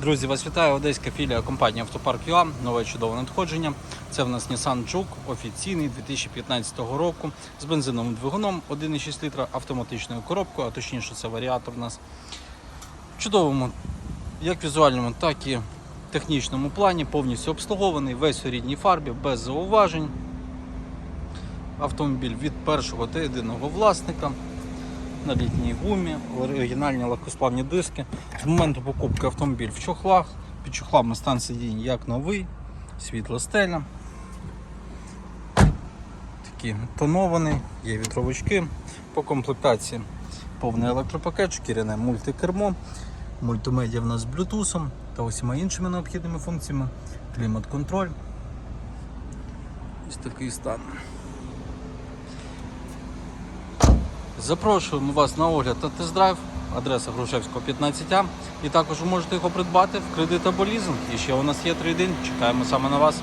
Друзі, вас вітає одеська філія компанії Автопарк ЮА. Нове чудове надходження. Це в нас Nissan Juke, офіційний 2015 року з бензиновим двигуном 1,6 літра автоматичною коробкою, а точніше це варіатор у нас. В чудовому як візуальному, так і технічному плані, повністю обслугований, весь у рідній фарбі, без зауважень. Автомобіль від першого та єдиного власника на літній гумі, оригінальні легкосплавні диски. З моменту покупки автомобіль в чохлах. Під чохлами стан сидінь як новий, світло стеля. Такий тонований, є вітровички. По комплектації повний електропакет, шкіряне мультикермо, мультимедіа в нас з Bluetooth та усіма іншими необхідними функціями, клімат-контроль. Ось такий стан. Запрошуємо вас на огляд та тест-драйв. Адреса Грушевського 15А. І також ви можете його придбати в кредит або лізинг. І ще у нас є три день. Чекаємо саме на вас.